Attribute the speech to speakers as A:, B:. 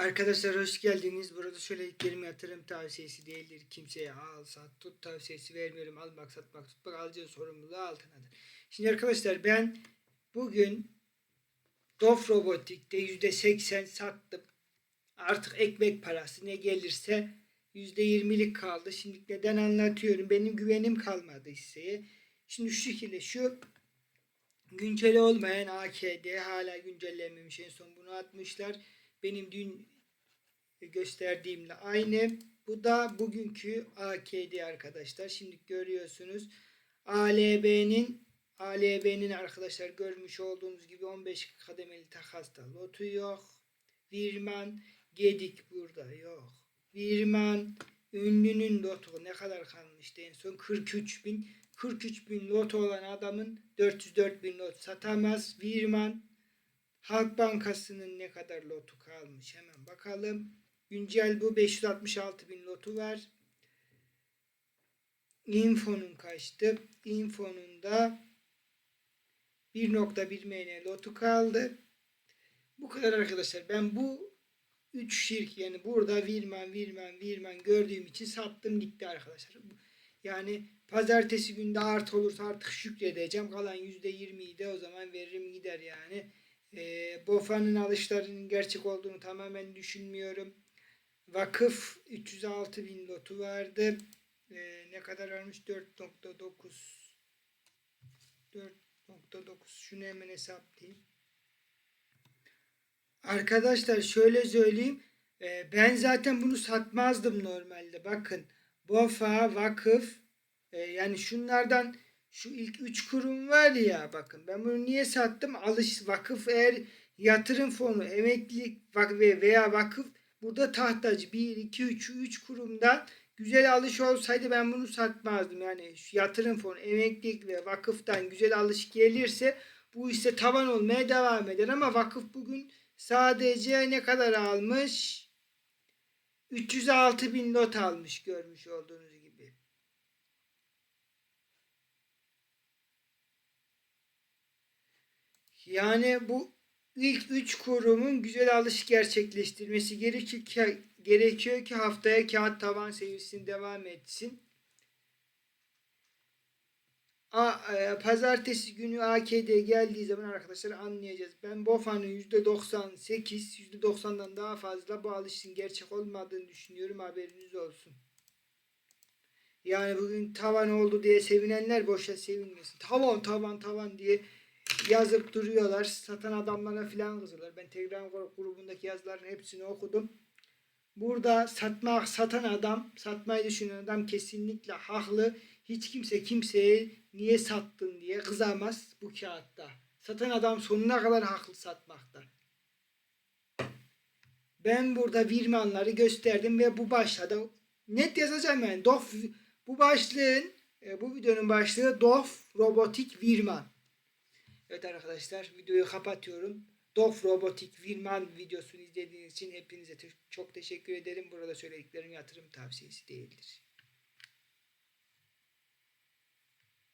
A: Arkadaşlar hoş geldiniz. Burada söylediklerim yatırım tavsiyesi değildir. Kimseye al, sat, tut tavsiyesi vermiyorum. Almak, satmak, tutmak, alacağı sorumluluğu altındadır. Şimdi arkadaşlar ben bugün Dof Robotik'te %80 sattım. Artık ekmek parası ne gelirse %20'lik kaldı. Şimdi neden anlatıyorum. Benim güvenim kalmadı hisseye. Şimdi şu şekilde şu güncel olmayan AKD hala güncellenmemiş. En son bunu atmışlar. Benim dün gösterdiğimle aynı. Bu da bugünkü AKD arkadaşlar. Şimdi görüyorsunuz. ALB'nin ALB'nin arkadaşlar görmüş olduğunuz gibi 15 kademeli takasta lotu yok. Virman Gedik burada yok. Virman ünlünün lotu ne kadar kalmıştı en son 43 bin 43 bin lot olan adamın 404 bin lot satamaz. Virman Halk Bankası'nın ne kadar lotu kalmış hemen bakalım. Güncel bu 566 bin lotu var. Info'nun kaçtı? Info'nun da 1.1 MN lotu kaldı. Bu kadar arkadaşlar. Ben bu 3 şirk yani burada Virman, Virman, Virman gördüğüm için sattım gitti arkadaşlar. Yani pazartesi günde art olursa artık şükredeceğim. Kalan %20'yi de o zaman veririm gider yani. E, BOFA'nın alışlarının gerçek olduğunu tamamen düşünmüyorum. Vakıf 306 bin lotu vardı. E, ne kadar varmış? 4.9 4.9 şunu hemen hesaplayayım. Arkadaşlar şöyle söyleyeyim. E, ben zaten bunu satmazdım normalde. Bakın BOFA, vakıf e, yani şunlardan şu ilk üç kurum var ya bakın ben bunu niye sattım? Alış vakıf eğer yatırım fonu, emeklilik veya vakıf burada tahtacı 1 2 3 3 kurumdan güzel alış olsaydı ben bunu satmazdım. Yani şu yatırım fonu, emeklilik ve vakıftan güzel alış gelirse bu ise tavan olmaya devam eder ama vakıf bugün sadece ne kadar almış? 306 bin lot almış görmüş olduğunuz gibi. Yani bu ilk üç kurumun güzel alış gerçekleştirmesi gerekiyor ki, gerekiyor ki haftaya kağıt tavan seviyesini devam etsin. A, e, pazartesi günü AKD geldiği zaman arkadaşlar anlayacağız. Ben BOFA'nın %98, %90'dan daha fazla bu alışın gerçek olmadığını düşünüyorum. Haberiniz olsun. Yani bugün tavan oldu diye sevinenler boşa sevinmesin. Tavan tavan tavan diye yazıp duruyorlar. Satan adamlara filan kızıyorlar. Ben Telegram grubundaki yazıların hepsini okudum. Burada satmak satan adam, satmayı düşünen adam kesinlikle haklı. Hiç kimse kimseye niye sattın diye kızamaz bu kağıtta. Satan adam sonuna kadar haklı satmakta. Ben burada virmanları gösterdim ve bu başladı. Net yazacağım yani. Dof, bu başlığın, e, bu videonun başlığı Dof Robotik Virman. Evet arkadaşlar videoyu kapatıyorum. Dof Robotik Virman videosunu izlediğiniz için hepinize çok teşekkür ederim. Burada söylediklerim yatırım tavsiyesi değildir.